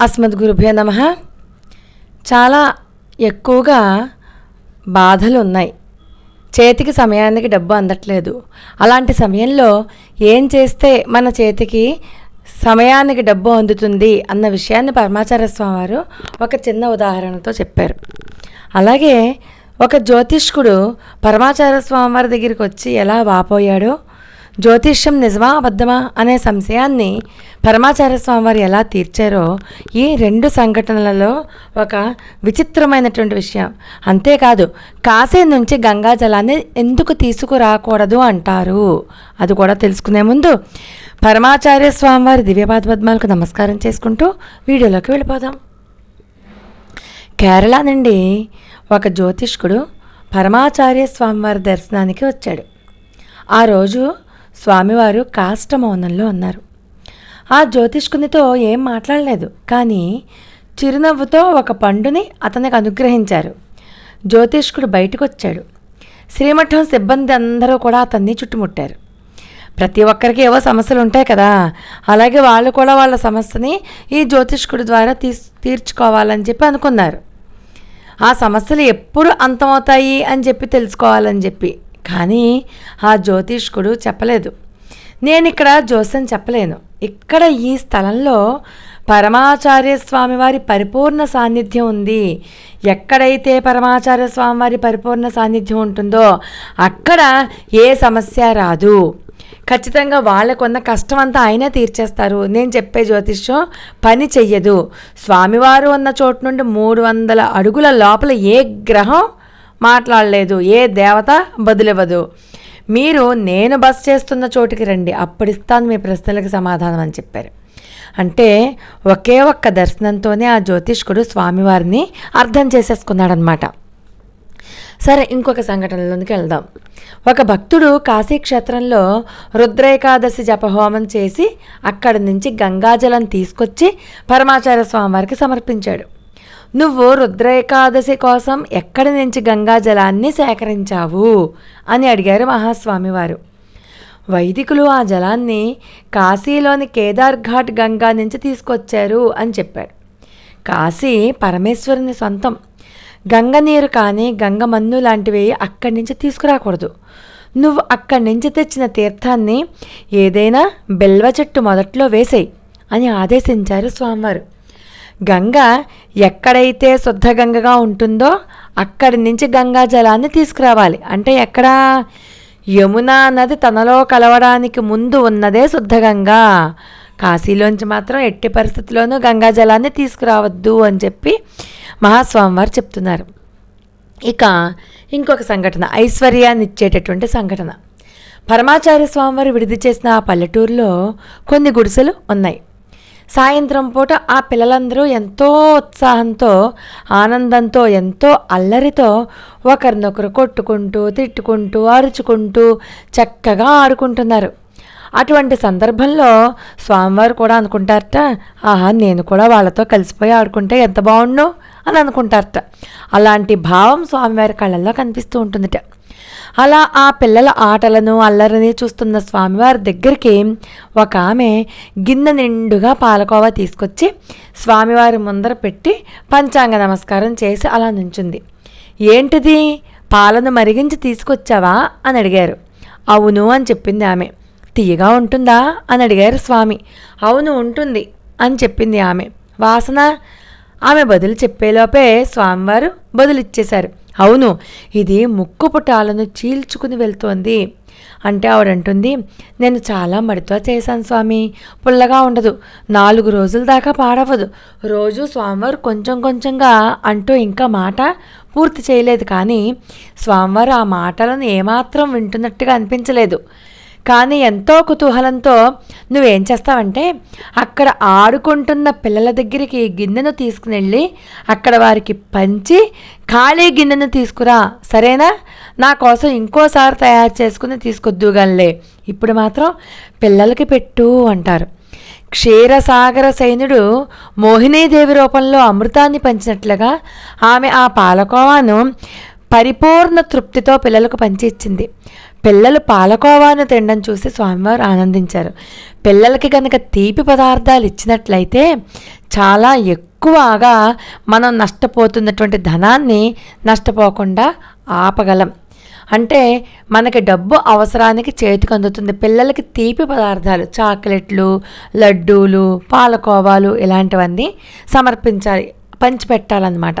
అస్మద్గురుభ్యో నమ. చాలా ఎక్కువగా బాధలు ఉన్నాయి చేతికి సమయానికి డబ్బు అందట్లేదు. అలాంటి సమయంలో ఏం చేస్తే మన చేతికి సమయానికి డబ్బు అందుతుంది అన్న విషయాన్ని పరమాచార్య స్వామి వారు ఒక చిన్న ఉదాహరణతో చెప్పారు. అలాగే ఒక జ్యోతిష్కుడు పరమాచార్య స్వామి వారి దగ్గరికి వచ్చి ఎలా వాపోయాడో జ్యోతిష్యం నిజమా అబద్ధమా అనే సంశయాన్ని పరమాచార్య స్వామి వారు ఎలా తీర్చారో ఈ రెండు సంఘటనలలో ఒక విచిత్రమైనటువంటి విషయం. అంతేకాదు కాశీ నుంచి గంగా జలాన్ని ఎందుకు తీసుకురాకూడదు అంటారు? అది కూడా తెలుసుకునే ముందు పరమాచార్య స్వామివారి దివ్యపాద పద్మాలకు నమస్కారం చేసుకుంటూ వీడియోలోకి వెళ్ళిపోదాం. కేరళ నుండి ఒక జ్యోతిష్కుడు పరమాచార్య స్వామివారి దర్శనానికి వచ్చాడు. ఆ రోజు స్వామివారు కాష్టమౌనంలో ఉన్నారు. ఆ జ్యోతిష్కునితో ఏం మాట్లాడలేదు. కానీ చిరునవ్వుతో ఒక పండుని అతనికి అనుగ్రహించారు. జ్యోతిష్కుడు బయటకు వచ్చాడు శ్రీమఠం సిబ్బంది అందరూ కూడా అతన్ని చుట్టుముట్టారు. ప్రతి ఒక్కరికి ఏవో సమస్యలు ఉంటాయి కదా. అలాగే వాళ్ళు కూడా వాళ్ళ సమస్యని ఈ జ్యోతిష్కుడి ద్వారా తీస్ తీర్చుకోవాలని చెప్పి అనుకున్నారు. ఆ సమస్యలు ఎప్పుడు అంతమవుతాయి అని చెప్పి తెలుసుకోవాలని చెప్పి కానీ ఆ జ్యోతిష్కుడు చెప్పలేదు. నేను ఇక్కడ జోస్యం చెప్పలేను. ఇక్కడ ఈ స్థలంలో పరమాచార్య స్వామివారి పరిపూర్ణ సాన్నిధ్యం ఉంది. ఎక్కడైతే పరమాచార్య స్వామివారి పరిపూర్ణ సాన్నిధ్యం ఉంటుందో అక్కడ ఏ సమస్య రాదు. ఖచ్చితంగా వాళ్ళకున్న కష్టం అంతా ఆయనే తీర్చేస్తారు. నేను చెప్పే జ్యోతిష్యం పని చెయ్యదు. స్వామివారు ఉన్న చోటు నుండి మూడు వందల అడుగుల లోపల ఏ గ్రహం మాట్లాడలేదు. ఏ దేవత బదులివ్వదు. మీరు నేను బస్ చేస్తున్న చోటుకి రండి. అప్పుడిస్తాను మీ ప్రశ్నలకు సమాధానం అని చెప్పారు. అంటే ఒకే ఒక్క దర్శనంతోనే ఆ జ్యోతిష్కుడు స్వామివారిని అర్థం చేసేసుకున్నాడనమాట. సరే ఇంకొక సంఘటనలోనికి వెళ్దాం. ఒక భక్తుడు కాశీక్షేత్రంలో రుద్రేకాదశి జపహోమం చేసి అక్కడి నుంచి గంగాజలం తీసుకొచ్చి పరమాచార్య స్వామివారికి సమర్పించాడు. నువ్వు రుద్రేకాదశి కోసం ఎక్కడి నుంచి గంగాజలాన్ని సేకరించావు? అని అడిగారు మహాస్వామి వారు వైదికులు ఆ జలాన్ని కాశీలోని కేదార్ఘాట్ గంగా నుంచి తీసుకొచ్చారు అని చెప్పాడు కాశీ పరమేశ్వరుని సొంతం. గంగ నీరు కానీ గంగ మన్ను లాంటివి అక్కడి నుంచి తీసుకురాకూడదు. నువ్వు అక్కడి నుంచి తెచ్చిన తీర్థాన్ని ఏదైనా బెల్వ చెట్టు మొదట్లో వేసేయి అని ఆదేశించారు స్వామివారు. గంగ ఎక్కడైతే శుద్ధ గంగగా ఉంటుందో అక్కడి నుంచి గంగా జలాన్ని తీసుకురావాలి. అంటే ఎక్కడ? యమునా నది తనలో కలవడానికి ముందు ఉన్నదే శుద్ధగంగా కాశీలోంచి మాత్రం ఎట్టి పరిస్థితుల్లోనూ గంగా జలాన్ని తీసుకురావద్దు అని చెప్పి మహాస్వామివారు చెప్తున్నారు. ఇక ఇంకొక సంఘటన ఐశ్వర్యాన్ని ఇచ్చేటటువంటి సంఘటన. పరమాచార్య స్వామివారు విడిది చేసిన ఆ పల్లెటూరులో కొన్ని గుడిసెలు ఉన్నాయి. సాయంత్రం పూట ఆ పిల్లలందరూ ఎంతో ఉత్సాహంతో ఆనందంతో ఎంతో అల్లరితో ఒకరినొకరు కొట్టుకుంటూ తిట్టుకుంటూ అరుచుకుంటూ చక్కగా ఆడుకుంటున్నారు. అటువంటి సందర్భంలో స్వామివారు కూడా అనుకుంటారట ఆహా నేను కూడా వాళ్ళతో కలిసిపోయి ఆడుకుంటే ఎంత బాగుండు అని అనుకుంటారట. అలాంటి భావం స్వామివారి కళ్ళల్లో కనిపిస్తూ ఉంటుందిట. అలా ఆ పిల్లల ఆటలను అల్లరిని చూస్తున్న స్వామివారి దగ్గరికి ఒక ఆమె గిన్నె నిండుగా పాలకోవా తీసుకొచ్చి స్వామివారి ముందర పెట్టి పంచాంగ నమస్కారం చేసి అలా నుంచుంది. ఏంటిది? పాలను మరిగించి తీసుకొచ్చావా? అని అడిగారు. అవును అని చెప్పింది ఆమె. తీయగా ఉంటుందా? అని అడిగారు స్వామి. అవును ఉంటుంది అని చెప్పింది ఆమె. వాసన ఆమె బదులు చెప్పేలోపే స్వామివారు బదులిచ్చేశారు. అవును ఇది ముక్కు పుటాలను చీల్చుకుని వెళ్తోంది. అంటే ఆవిడంటుంది నేను చాలా మడితో చేశాను స్వామి పుల్లగా ఉండదు నాలుగు రోజుల దాకా పాడవదు. రోజు స్వామివారు కొంచెం కొంచెంగా అంటూ ఇంకా మాట పూర్తి చేయలేదు కానీ స్వామివారు ఆ మాటలను ఏమాత్రం వింటున్నట్టుగా అనిపించలేదు. కానీ ఎంతో కుతూహలంతో నువ్వేం చేస్తావంటే అక్కడ ఆడుకుంటున్న పిల్లల దగ్గరికి గిన్నెను తీసుకునెళ్ళి అక్కడ వారికి పంచి ఖాళీ గిన్నెను తీసుకురా. సరేనా? నా కోసం ఇంకోసారి తయారు చేసుకుని తీసుకొద్దుగానిలే ఇప్పుడు మాత్రం పిల్లలకి పెట్టు అంటారు. క్షీరసాగర సైనుడు మోహినీదేవి రూపంలో అమృతాన్ని పంచినట్లుగా ఆమె ఆ పాలకోవాను పరిపూర్ణ తృప్తితో పిల్లలకు పంచి ఇచ్చింది పిల్లలు పాలకోవాను తినడం చూసి స్వామివారు ఆనందించారు. పిల్లలకి కనుక తీపి పదార్థాలు ఇచ్చినట్లయితే చాలా ఎక్కువగా మనం నష్టపోతున్నటువంటి ధనాన్ని నష్టపోకుండా ఆపగలం. అంటే మనకి డబ్బు అవసరానికి చేతికి అందుతుంది. పిల్లలకి తీపి పదార్థాలు చాక్లెట్లు లడ్డూలు పాలకోవాలు ఇలాంటివన్నీ సమర్పించాలి పంచిపెట్టాలన్నమాట.